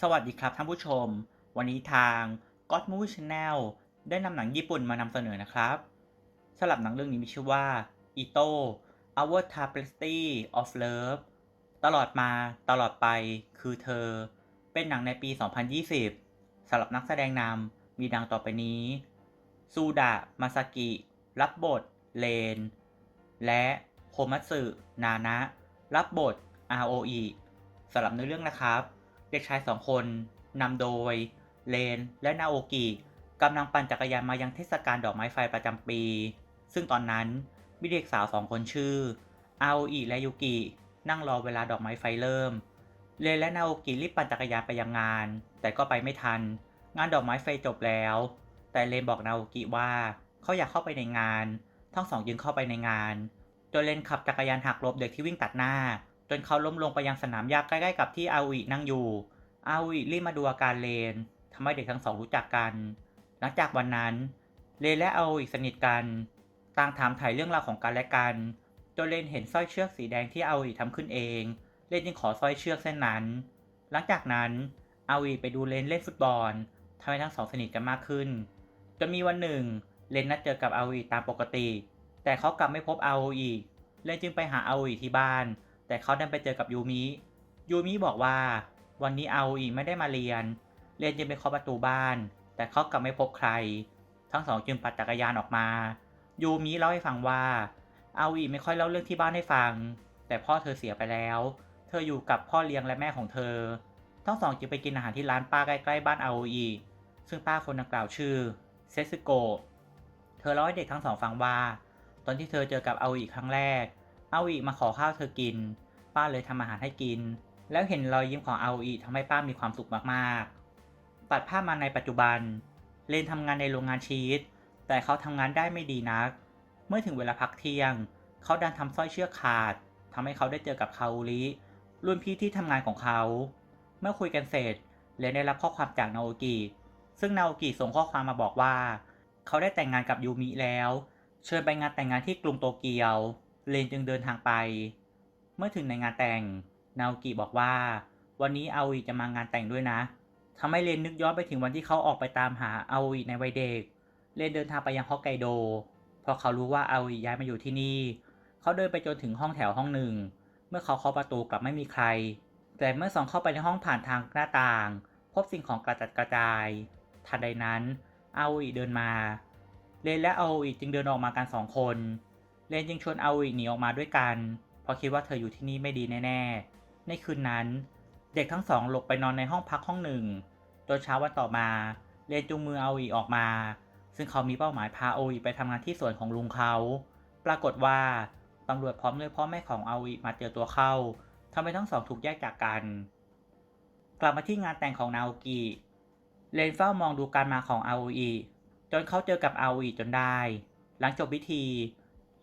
สวัสดีครับท่านผู้ชม วันนี้ทาง God Movie Channel ได้นำหนังญี่ปุ่นมานำเสนอนะครับสำหรับหนังเรื่องนี้มีชื่อว่า Ito Our Tapestry of Love ตลอดมาตลอดไปคือเธอ เป็นหนังในปี 2020สำหรับนักแสดงนำมีดังต่อไปนี้ซูดะมาซากิ รับบท เลน และโคมัตสึ นานะ รับบท ROE สำหรับในอเรื่องนะครับ เด็กชายสองคนนำโดยเลนและนาโอกิกำลังปั่นจักรยานมายังเทศกาลดอกไม้ไฟประจำปี ซึ่งตอนนั้นมีเด็กสาวสองคนชื่ออาโออิและยูกินั่งรอเวลาดอกไม้ไฟเริ่ม เลนและนาโอกิรีบปั่นจักรยานไปยังงาน แต่ก็ไปไม่ทัน งานดอกไม้ไฟจบแล้ว แต่เลนบอกนาโอกิว่าเขาอยากเข้าไปในงาน ทั้งสองยึงเข้าไปในงานจนเลนขับจักรยานหักหลบเด็กที่วิ่งตัดหน้า จนเขาล้มลงไปยังสนามหญ้าใกล้ๆกับที่อาโออินั่งอยู่ อาโออิรีบมาดูอาการเลนทำให้เด็กทั้งสองรู้จักกัน หลังจากวันนั้น เลนและอาโออิสนิทกัน ต่างถามถ่ายเรื่องราวของกันและกันจนเลนเห็นสร้อยเชือกสีแดงที่อาโออิทำขึ้นเอง เลนจึงขอสร้อยเชือกเส้นนั้น หลังจากนั้นอาโออิไปดูเลนเล่นฟุตบอลทำให้ทั้งสองสนิทกันมากขึ้น จนมีวันหนึ่ง เลนนัดเจอกับอาโออิตามปกติ แต่เขากลับไม่พบอาโออิเลนจึงไปหาอาโออิที่บ้าน แต่เขาดันไปเจอกับยูมิ ยูมิบอกว่า วันนี้อาออิไม่ได้มาเรียนเลนจึงไปเคาะประตูบ้าน แต่เขากลับไม่พบใคร ทั้งสองจึงปั่นจักรยานออกมา ยูมิเล่าให้ฟังว่าอาออิไม่ค่อยเล่าเรื่องที่บ้านให้ฟัง แต่พ่อเธอเสียไปแล้ว เธออยู่กับพ่อเลี้ยงและแม่ของเธอ ทั้งสองจึงไปกินอาหารที่ร้านป้าใกล้ๆบ้านอาออิซึ่งป้าคนดังกล่าวชื่อเซซึโกะเธอเล่าให้เด็กทั้งสองฟังว่า ตอนที่เธอเจอกับอาออิครั้งแรกอาออิมาขอข้าวเธอกิน ป้าเลยทำอาหารให้กิน แล้วเห็นรอยยิ้มของอาออิทำให้ป้ามีความสุขมากๆ ตัดภาพมาในปัจจุบัน เลนทำงานในโรงงานชีสแต่เขาทำงานได้ไม่ดีนัก เมื่อถึงเวลาพักเที่ยง เขาดันทำสร้อยเชือกขาดทำให้เขาได้เจอกับคาโอริรุ่นพี่ที่ทำงานของเขา เมื่อคุยกันเสร็จเลนได้รับข้อความจากนาโอกิซึ่งนาโอกิส่งข้อความมาบอกว่า เขาได้แต่งงานกับยูมิแล้ว เชิญไปงานแต่งงานที่กรุงโตเกียว เลนจึงเดินทางไป เมื่อถึงในงานแต่ง นาโอกิบอกว่า วันนี้อาอิจะมางานแต่งด้วยนะทำให้เลนนึกย้อนไปถึงวันที่เขาออกไปตามหาอาอิในวัยเด็ก เลนเดินทางไปยังฮอกไกโด เพราะเขารู้ว่าอาอิย้ายมาอยู่ที่นี่ เขาเดินไปจนถึงห้องแถวห้องหนึ่ง เมื่อเขาเคาะประตูกลับไม่มีใคร แต่เมื่อส่องเข้าไปในห้องผ่านทางหน้าต่าง พบสิ่งของกระจัดกระจาย ทันใดนั้นอาอิเดินมา เลนและอาอิจึงเดินออกมากันสองคน เลนจึงชวนอาอิหนีออกมาด้วยกัน เพราะคิดว่าเธออยู่ที่นี่ไม่ดีแน่ๆ ในคืนนั้น เด็กทั้งสองหลบไปนอนในห้องพักห้องหนึ่งจนเช้าวันต่อมาเลนจูงมือเอาออิออกมา ซึ่งเขามีเป้าหมายพาอาโออิไปทำงานที่สวนของลุงเขา ปรากฏว่าตำรวจพร้อมด้วยพ่อแม่ของอาออิมาเจอตัวเข้าทำให้ทั้งสองถูกแยกจากกัน กลับมาที่งานแต่งของนาโอกิเลนเฝ้ามองดูการมาของอาออิจนเขาเจอกับอาออิจนได้ หลังจบพิธี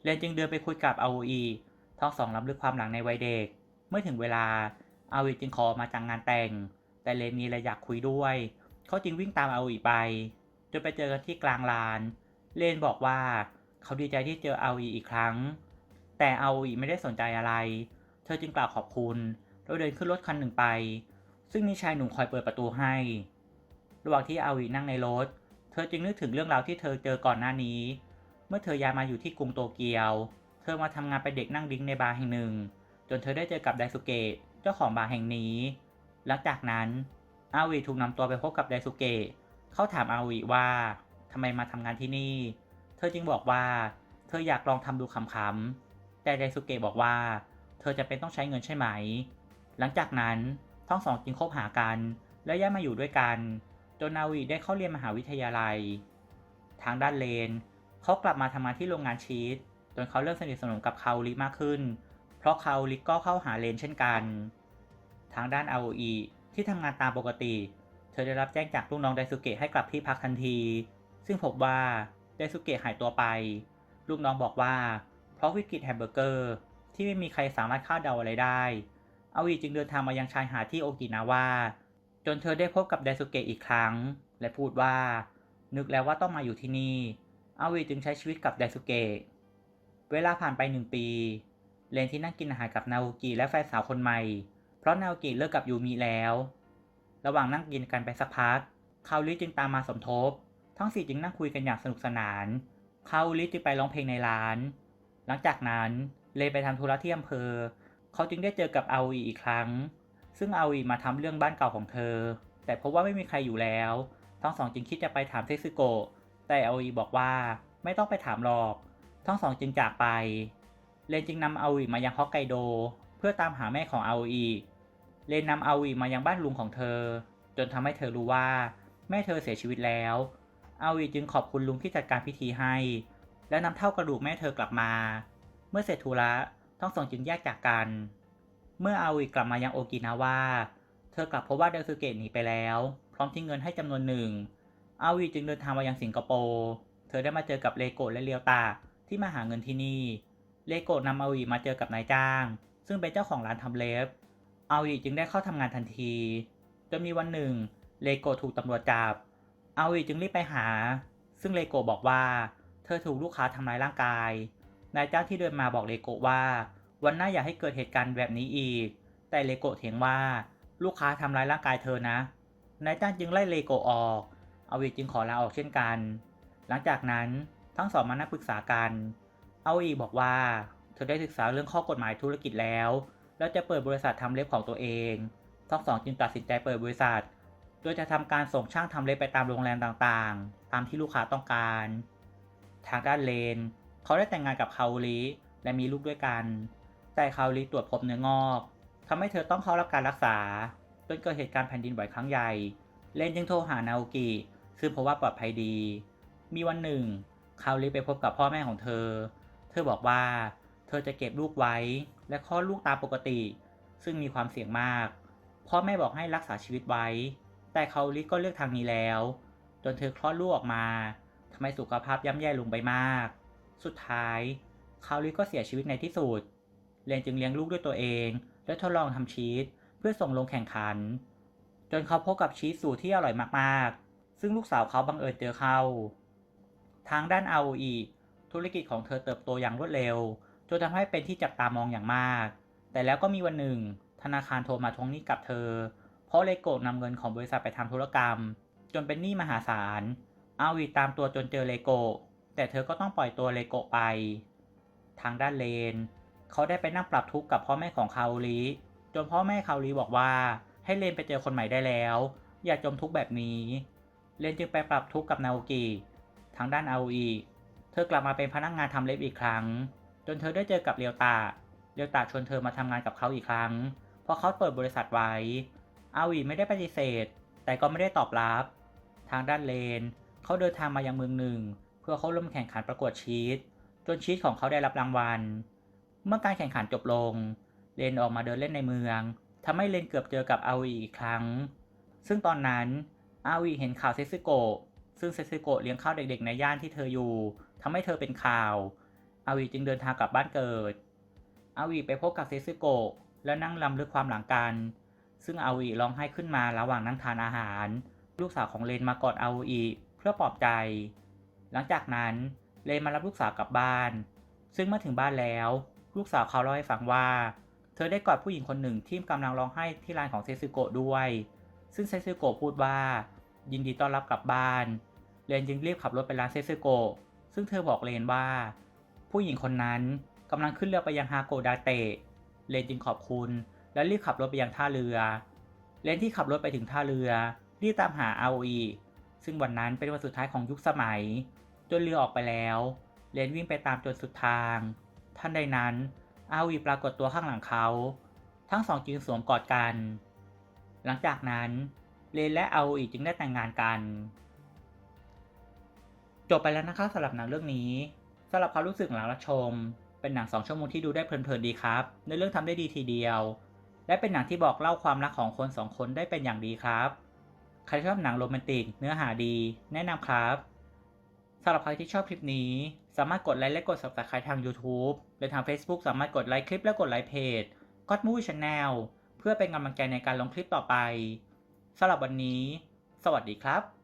เลนจึงเดินไปคุยกับอาออิ ทั้งสองล้ำลึกความหลังในวัยเด็ก เมื่อถึงเวลาอาโออิจึงขอมาจากงานแต่ง แต่เลนมีอะไรอยากคุยด้วย เขาจึงวิ่งตามอาโออิไป จนไปเจอกันที่กลางลาน เลนบอกว่าเขาดีใจที่เจออาโออิอีกครั้ง แต่อาโออิไม่ได้สนใจอะไร เธอจึงกล่าวขอบคุณแล้วเดินขึ้นรถคันหนึ่งไป ซึ่งมีชายหนุ่มคอยเปิดประตูให้ ระหว่างที่อาโออินั่งในรถ เธอจึงนึกถึงเรื่องราวที่เธอเจอก่อนหน้านี้ เมื่อเธอย้ายมาอยู่ที่กรุงโตเกียว เธอมาทำงานเป็นเด็กนั่งดิ้งในบาร์แห่งหนึ่ง จนเธอได้เจอกับไดสุเกะเจ้าของบาร์แห่งนี้ หลังจากนั้นอาวีถูกนำตัวไปพบกับไดสุเกะเขาถามอาวีว่าทำไมมาทำงานที่นี่ เธอจึงบอกว่า เธออยากลองทำดูขำๆแต่ไดสุเกะบอกว่า เธอจะเป็นต้องใช้เงินใช่ไหม หลังจากนั้นทั้งสองจึงคบหากัน และย้ายมาอยู่ด้วยกัน จนนาวีได้เข้าเรียนมหาวิทยาลัย ทางด้านเลนเขากลับมาทำงานที่โรงงานชีส จนเขาเริ่มสนิทสนมกับคาโอริมากขึ้น เพราะคาโอริก็เข้าหาเลนเช่นกัน ทางด้านอาโออิที่ทำงานตามปกติ เธอได้รับแจ้งจากลูกน้องไดสุเกะให้กลับที่พักทันที ซึ่งพบว่าไดสุเกะหายตัวไป ลูกน้องบอกว่า เพราะวิกฤตแฮมเบอร์เกอร์ที่ไม่มีใครสามารถคาดเดาอะไรได้อาวีจึงเดินทางมายังชายหาดที่โอกินาวาจนเธอได้พบกับไดสุเกะอีกครั้ง และพูดว่า นึกแล้วว่าต้องมาอยู่ที่นี่อาวีจึงใช้ชีวิตกับไดสุเกะ เวลาผ่านไปหนึ่งปี เลนที่นั่งกินอาหารกับนาโอกิและแฟนสาวคนใหม่ เพราะนาโอกิเลิกกับยูมิแล้ว ระหว่างนั่งกินกันไปสักพัก คาลิจึงตามมาสมทบ ทั้งสี่จึงนั่งคุยกันอย่างสนุกสนาน คาลิจึงไปร้องเพลงในร้าน หลังจากนั้นเลไปทำธุระที่อำเภอ เขาจึงได้เจอกับอาวีอีกครั้ง ซึ่งอาวีมาทำเรื่องบ้านเก่าของเธอ แต่พบว่าไม่มีใครอยู่แล้ว ทั้งสองจึงคิดจะไปถามเซซึโกะ แต่อาวีบอกว่าไม่ต้องไปถามหรอก ทั้งสองจึงจากไป เลนจึงนำอาวีมายังฮอกไกโด เพื่อตามหาแม่ของอาวีเลนนำอาวีมายังบ้านลุงของเธอ จนทำให้เธอรู้ว่า แม่เธอเสียชีวิตแล้ว อาวีจึงขอบคุณลุงที่จัดการพิธีให้ และนำเท่ากระดูกแม่เธอกลับมา เมื่อเสร็จธุระทั้งสองจึงแยกจากกัน เมื่ออาวีกลับมายังโอกินาวาเธอกลับพบว่าเดลซูเกะหนีไปแล้ว พร้อมทิ้งเงินให้จำนวนหนึ่งอาวีจึงเดินทางมายังสิงคโปร์ เธอได้มาเจอกับเลโกะและเลียวตา ที่มาหาเงินที่นี่ เลโกะนำอาวีมาเจอกับนายจ้าง ซึ่งเป็นเจ้าของร้านทำเล็บ อาวีจึงได้เข้าทำงานทันทีจนมีวันหนึ่ง เลโกะถูกตำรวจจับ อาวีจึงรีบไปหา ซึ่งเลโกะบอกว่า เธอถูกลูกค้าทำร้ายร่างกาย นายจ้างที่เดินมาบอกเลโกะว่า วันหน้าอย่าให้เกิดเหตุการณ์แบบนี้อีก แต่เลโกะเถียงว่าลูกค้าทำร้ายร่างกายเธอนะ นายจ้างจึงไล่เลโกะออก อาวีจึงขอลาออกเช่นกัน หลังจากนั้น ทั้งสองมานั่งปรึกษากันอาวีบอกว่า เธอได้ศึกษาเรื่องข้อกฎหมายธุรกิจแล้ว แล้วจะเปิดบริษัททำเล็บของตัวเอง ทั้งสองจึงตัดสินใจเปิดบริษัท โดยจะทำการส่งช่างทำเล็บไปตามโรงแรมต่างๆ ตามที่ลูกค้าต้องการ ทางด้านเลน เขาได้แต่งงานกับคาโอริและมีลูกด้วยกัน แต่คาโอริตรวจพบเนื้องอกทำให้เธอต้องเข้ารับการรักษา จนเกิดเหตุการณ์แผ่นดินไหวครั้งใหญ่ เลนจึงโทรหานาโอกิซึ่งพบว่าปลอดภัยดี มีวันหนึ่ง คาโอริไปพบกับพ่อแม่ของเธอ เธอบอกว่าเธอจะเก็บลูกไว้ และคลอดลูกตามปกติ ซึ่งมีความเสี่ยงมาก พ่อแม่บอกให้รักษาชีวิตไว้ แต่คาโอริก็เลือกทางนี้แล้ว จนเธอคลอดลูกออกมาทำให้สุขภาพย่ำแย่ลงไปมาก สุดท้ายคาโอริก็เสียชีวิตในที่สุด เลนจึงเลี้ยงลูกด้วยตัวเอง และทดลองทำชีสเพื่อส่งลงแข่งขัน จนเขาพบกับชีสสูตรที่อร่อยมากๆ ซึ่งลูกสาวเขาบังเอิญเจอเข้า ทางด้าน ROE ธุรกิจของเธอเติบโตอย่างรวดเร็ว จนทำให้เป็นที่จับตามองอย่างมาก แต่แล้วก็มีวันหนึ่ง ธนาคารโทรมาทวงหนี้กับเธอ เพราะเลโกะนำเงินของบริษัทไปทำธุรกรรม จนเป็นหนี้มหาศาลอาวีตามตัวจนเจอเลโก แต่เธอก็ต้องปล่อยตัวเลโกไป ทางด้านเลน เขาได้ไปนั่งปรับทุกข์กับพ่อแม่ของคาโอริจนพ่อแม่คาโอริบอกว่า ให้เลนไปเจอคนใหม่ได้แล้ว อย่าจมทุกข์แบบนี้ เลนจึงไปปรับทุกข์กับนาโอกิ ทางด้านอาโออีเธอกลับมาเป็นพนักงานทำเล็บอีกครั้ง จนเธอได้เจอกับเรียวตา เรียวตาชวนเธอมาทำงานกับเขาอีกครั้ง เพราะเขาเปิดบริษัทไว้อาวีไม่ได้ปฏิเสธ แต่ก็ไม่ได้ตอบรับ ทางด้านเลน เขาเดินทางมายังเมืองหนึ่ง เพื่อเข้าร่วมแข่งขันประกวดชีสจนชีสของเขาได้รับรางวัล เมื่อการแข่งขันจบลง เลนออกมาเดินเล่นในเมืองทำให้เลนเกือบเจอกับอาวีอีกครั้ง ซึ่งตอนนั้นอาวีเห็นข่าวเซซึโกะ ซึ่งเซซึโกะเลี้ยงข้าวเด็กๆในย่านที่เธออยู่ทำให้เธอเป็นข่าว อาวีจึงเดินทางกลับบ้านเกิด อาวีไปพบกับเซซึโกะแล้วนั่งลำลึกความหลังกัน ซึ่งอาวีร้องไห้ขึ้นมาระหว่างนั่งทานอาหาร ลูกสาวของเลนมากอดอาวีเพื่อปลอบใจ หลังจากนั้นเลนมารับลูกสาวกลับบ้าน ซึ่งเมื่อถึงบ้านแล้ว ลูกสาวเขาเล่าให้ฟังว่า เธอได้กอดผู้หญิงคนหนึ่งที่กำลังร้องไห้ที่ร้านของเซซึโกะด้วย ซึ่งเซซึโกะพูดว่า ยินดีต้อนรับกลับบ้าน เลนจึงรีบขับรถไปร้านเซซึโกะซึ่งเธอบอกเลนว่า ผู้หญิงคนนั้นกำลังขึ้นเรือไปยังฮาโกดาเตะเลนจึงขอบคุณ และรีบขับรถไปยังท่าเรือ เลนที่ขับรถไปถึงท่าเรือรีบตามหาอาโอีซึ่งวันนั้นเป็นวันสุดท้ายของยุคสมัย จนเรือออกไปแล้ว เลนวิ่งไปตามจนสุดทาง ท่านใดนั้นอาวีปรากฏตัวข้างหลังเขา ทั้งสองจึงสวมกอดกัน หลังจากนั้นเลนและอาวีจึงได้แต่งงานกัน จบไปแล้วนะครับสำหรับหนังเรื่องนี้สำหรับความรู้สึกหลังรับชม เป็นหนังสองชั่วโมงที่ดูได้เพลินๆดีครับในเรื่องทำได้ดีทีเดียว และเป็นหนังที่บอกเล่าความรักของคนสองคนได้เป็นอย่างดีครับ ใครชอบหนังโรแมนติก เนื้อหาดี แนะนำครับสำหรับใครที่ชอบคลิปนี้ สามารถกดไลค์และกด subscribe ทาง YouTube และทาง Facebook สามารถกดไลค์คลิปและกดไลค์เพจ God Movie Channel เพื่อเป็นกำลังใจในการลงคลิปต่อไปสำหรับวันนี้ สวัสดีครับ